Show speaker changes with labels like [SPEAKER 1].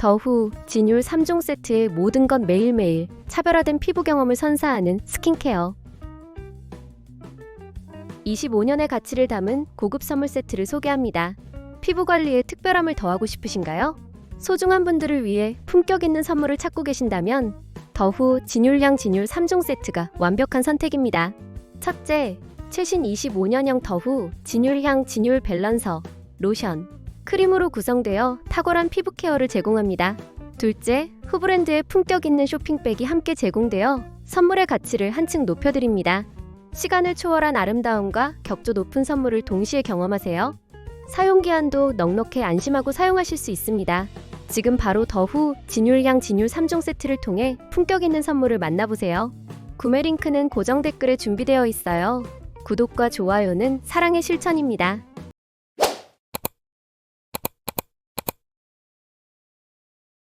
[SPEAKER 1] 더후 진율 3종 세트의 모든 것 매일매일 차별화된 피부 경험을 선사하는 스킨케어 25년의 가치를 담은 고급 선물 세트를 소개합니다. 피부 관리에 특별함을 더하고 싶으신가요? 소중한 분들을 위해 품격 있는 선물을 찾고 계신다면 더후 진율향 진율 3종 세트가 완벽한 선택입니다. 첫째, 최신 25년형 더후 진율향 진율 밸런서 로션 크림으로 구성되어 탁월한 피부 케어를 제공합니다. 둘째, 후브랜드의 품격 있는 쇼핑백이 함께 제공되어 선물의 가치를 한층 높여드립니다. 시간을 초월한 아름다움과 격조 높은 선물을 동시에 경험하세요. 사용 기한도 넉넉해 안심하고 사용하실 수 있습니다. 지금 바로 더후 진율향 진율 3종 세트를 통해 품격 있는 선물을 만나보세요. 구매 링크는 고정 댓글에 준비되어 있어요. 구독과 좋아요는 사랑의 실천입니다.